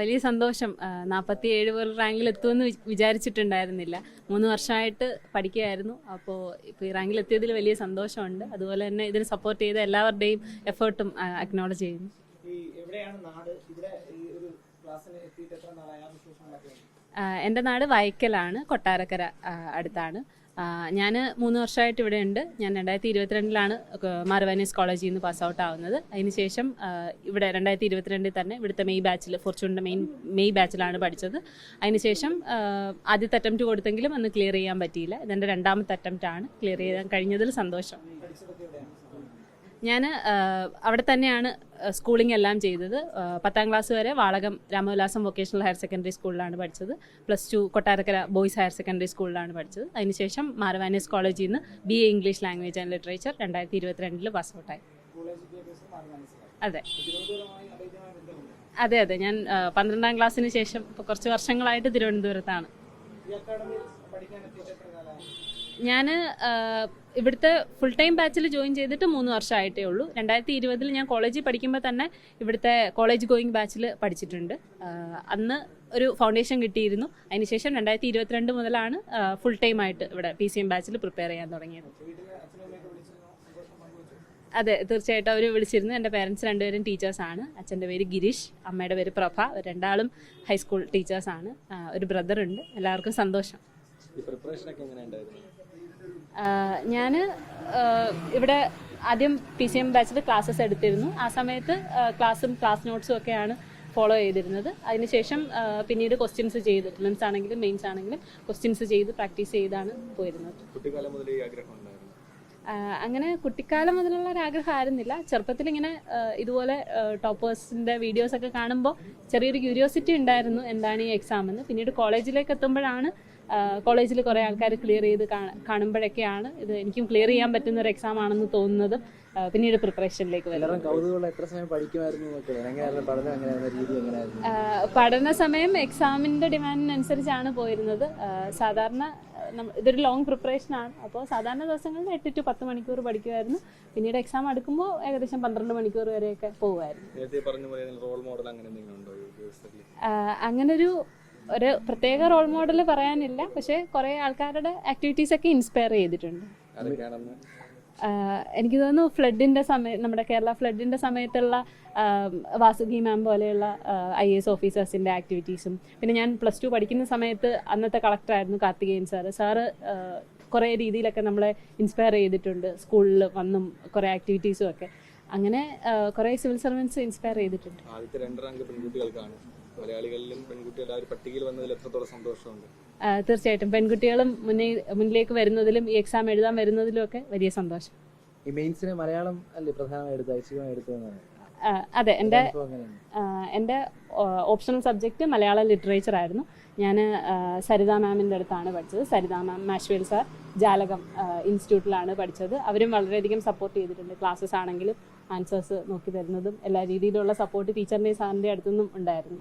വലിയ സന്തോഷം. നാൽപ്പത്തി ഏഴ് പേർ റാങ്കിൽ എത്തുമെന്ന് വിചാരിച്ചിട്ടുണ്ടായിരുന്നില്ല. മൂന്ന് വർഷമായിട്ട് പഠിക്കുകയായിരുന്നു. അപ്പോൾ ഇപ്പോൾ ഈ റാങ്കിൽ എത്തിയതിൽ വലിയ സന്തോഷമുണ്ട്. അതുപോലെ തന്നെ ഇതിന് സപ്പോർട്ട് ചെയ്ത എല്ലാവരുടെയും എഫേർട്ടും അക്നോളജ് ചെയ്യുന്നു. എവിടെയാണ് നാട്? ഈ ഒരു എന്റെ നാട് വൈക്കലാണ് കൊട്ടാരക്കര അടുത്താണ്. ഞാൻ മൂന്ന് വർഷമായിട്ട് ഇവിടെ ഉണ്ട്. ഞാൻ രണ്ടായിരത്തി ഇരുപത്തിരണ്ടിലാണ് മാർവാനീസ് കോളേജിൽ നിന്ന് പാസ് ഔട്ട് ആവുന്നത്. അതിനുശേഷം ഇവിടെ രണ്ടായിരത്തി ഇരുപത്തിരണ്ടിൽ തന്നെ ഇവിടുത്തെ മെയ് ബാച്ചിൽ ഫോർച്യൂണിന്റെ മെയിൻ മെയ് ബാച്ചിലാണ് പഠിച്ചത്. അതിനുശേഷം ആദ്യത്തെ അറ്റംപ്റ്റ് കൊടുത്തെങ്കിലും അന്ന് ക്ലിയർ ചെയ്യാൻ പറ്റിയില്ല. ഇതെന്റെ രണ്ടാമത്തെ അറ്റംപ്റ്റ് ആണ്. ക്ലിയർ ചെയ്യാൻ കഴിഞ്ഞതിൽ സന്തോഷം. ഞാൻ അവിടെ തന്നെയാണ് സ്കൂളിംഗ് എല്ലാം ചെയ്തത് പത്താം ക്ലാസ് വരെ Valakam Ramavilasam vocational higher secondary സ്കൂളിലാണ് പഠിച്ചത്. Plus two Kottarakkara boys higher secondary സ്കൂളിലാണ് പഠിച്ചത്. അതിനുശേഷം മാരവാനീസ് കോളേജിൽ നിന്ന് B A English language and literature രണ്ടായിരത്തി ഇരുപത്തിരണ്ടിൽ പാസ് ഔട്ടായി അതെ. അതെ അതെ. ഞാൻ പന്ത്രണ്ടാം ക്ലാസ്സിന് ശേഷം കുറച്ച് വർഷങ്ങളായിട്ട് തിരുവനന്തപുരത്താണ്. ഞാൻ ഇവിടുത്തെ ഫുൾ ടൈം ബാച്ചിൽ ജോയിൻ ചെയ്തിട്ട് മൂന്ന് വർഷമായിട്ടേ ഉള്ളൂ. രണ്ടായിരത്തി ഇരുപതിൽ ഞാൻ കോളേജിൽ പഠിക്കുമ്പോൾ തന്നെ ഇവിടുത്തെ കോളേജ് ഗോയിങ് ബാച്ചിൽ പഠിച്ചിട്ടുണ്ട്. അന്ന് ഒരു ഫൗണ്ടേഷൻ കിട്ടിയിരുന്നു. അതിനുശേഷം രണ്ടായിരത്തി ഇരുപത്തിരണ്ട് മുതലാണ് ഫുൾ ടൈം ആയിട്ട് ഇവിടെ പി സി എം ബാച്ചിൽ പ്രിപ്പയർ ചെയ്യാൻ തുടങ്ങിയത്. അതെ തീർച്ചയായിട്ടും അവർ വിളിച്ചിരുന്നു. എന്റെ പേരൻസ് രണ്ടുപേരും ടീച്ചേഴ്സാണ് അച്ഛന്റെ പേര് ഗിരീഷ് അമ്മയുടെ പേര് പ്രഭ. രണ്ടാളും ഹൈസ്കൂൾ ടീച്ചേഴ്സാണ് ഒരു ബ്രദറുണ്ട് എല്ലാവർക്കും സന്തോഷം. ഞാൻ ഇവിടെ ആദ്യം പി സി എം ബാച്ചിൽ ക്ലാസ്സസ് എടുത്തിരുന്നു. ആ സമയത്ത് ക്ലാസ്സും ക്ലാസ് നോട്ട്സും ഒക്കെയാണ് ഫോളോ ചെയ്തിരുന്നത്. അതിനുശേഷം പിന്നീട് ക്വസ്റ്റ്യൻസ് ചെയ്ത്. പ്രിലിംസ് ആണെങ്കിലും മെയിൻസ് ആണെങ്കിലും ക്വസ്റ്റ്യൻസ് ചെയ്ത് പ്രാക്ടീസ് ചെയ്താണ് പോയിരുന്നത്. അങ്ങനെ കുട്ടിക്കാലം മുതലുള്ള ഒരു ആഗ്രഹം ആയിരുന്നില്ല. ചെറുപ്പത്തിൽ ഇങ്ങനെ ഇതുപോലെ ടോപ്പേഴ്സിന്റെ വീഡിയോസ് ഒക്കെ കാണുമ്പോൾ ചെറിയൊരു ക്യൂരിയോസിറ്റി ഉണ്ടായിരുന്നു എന്താണ് ഈ എക്സാം എന്ന്. പിന്നീട് കോളേജിലേക്ക് എത്തുമ്പോഴാണ് കോളേജിൽ കുറേ ആൾക്കാർ ക്ലിയർ ചെയ്ത് കാണ- കാണുമ്പോഴൊക്കെയാണ് ഇത് എനിക്കും ക്ലിയർ ചെയ്യാൻ പറ്റുന്ന ഒരു എക്സാം ആണെന്ന് തോന്നുന്നത്. പിന്നീട് പ്രിപ്പറേഷനിലേക്ക് പഠനം സമയം എക്സാമിന്റെ ഡിമാൻഡിനനുസരിച്ചാണ് പോയിരുന്നത്. സാധാരണ ഇതൊരു ലോങ് പ്രിപ്പറേഷൻ ആണ്. അപ്പോൾ സാധാരണ ദിവസങ്ങളിൽ എട്ട് ടു പത്ത് മണിക്കൂർ പഠിക്കുമായിരുന്നു. പിന്നീട് എക്സാം അടുക്കുമ്പോൾ ഏകദേശം പന്ത്രണ്ട് മണിക്കൂർ വരെയൊക്കെ പോകുമായിരുന്നു നേരത്തെ പറഞ്ഞ പോലെ റോൾ മോഡൽ അങ്ങനെ എന്തെങ്കിലും ഒരു പ്രത്യേക റോൾ മോഡൽ പറയാനില്ല. പക്ഷേ കുറേ ആൾക്കാരുടെ ആക്ടിവിറ്റീസ് ഒക്കെ ഇൻസ്പയർ ചെയ്തിട്ടുണ്ട്. എനിക്ക് തോന്നുന്നു ഫ്ലഡിന്റെ സമയം നമ്മുടെ കേരള ഫ്ലഡിന്റെ സമയത്തുള്ള വാസുകി മാം പോലെയുള്ള ഐ എസ് ഓഫീസേഴ്സിന്റെ ആക്ടിവിറ്റീസും പിന്നെ ഞാൻ പ്ലസ് ടു പഠിക്കുന്ന സമയത്ത് അന്നത്തെ കളക്ടറായിരുന്നു കാർത്തികേയൻ സാറ് സാറ് കുറേ രീതിയിലൊക്കെ നമ്മളെ ഇൻസ്പയർ ചെയ്തിട്ടുണ്ട്. സ്കൂളിൽ വന്നും കുറേ ആക്ടിവിറ്റീസും ഒക്കെ. അങ്ങനെ കുറേ സിവിൽ സർവൻസ് ഇൻസ്പയർ ചെയ്തിട്ടുണ്ട്. ആദ്യത്തെ രണ്ട് റാങ്ക് പെൺകുട്ടികൾക്കാണ്. മലയാളികളിലും പെൺകുട്ടികളുടെ ആ ഒരു പട്ടികയിൽ വന്നതിൽ എത്രത്തോളം സന്തോഷമുണ്ട്? തീർച്ചയായിട്ടും. പെൺകുട്ടികളും മുന്നേ മുന്നിലേക്ക് വരുന്നതിലും ഈ എക്സാം എഴുതാൻ വരുന്നതിലും ഒക്കെ വലിയ സന്തോഷം. ഈ മെയിൻസിന് മലയാളം അല്ലേ പ്രധാനമായി ഐച്ഛികമായി എടുത്തതെന്നാണ് അതെ. എന്റെ എന്റെ ഓപ്ഷണൽ സബ്ജക്റ്റ് മലയാള ലിറ്ററേച്ചർ ആയിരുന്നു. ഞാൻ സരിത മാമിന്റെ അടുത്താണ് പഠിച്ചത്. സരിത മാം മാഷ്വേൽ സാർ ജാലകം ഇൻസ്റ്റിറ്റ്യൂട്ടിലാണ് പഠിച്ചത്. അവരും വളരെയധികം സപ്പോർട്ട് ചെയ്തിട്ടുണ്ട്. ക്ലാസ്സസ് ആണെങ്കിലും ആൻസേഴ്സ് നോക്കി തരുന്നതും എല്ലാ രീതിയിലുള്ള സപ്പോർട്ട് ടീച്ചറിന്റെയും സാറിന്റെ അടുത്തുനിന്നും ഉണ്ടായിരുന്നു.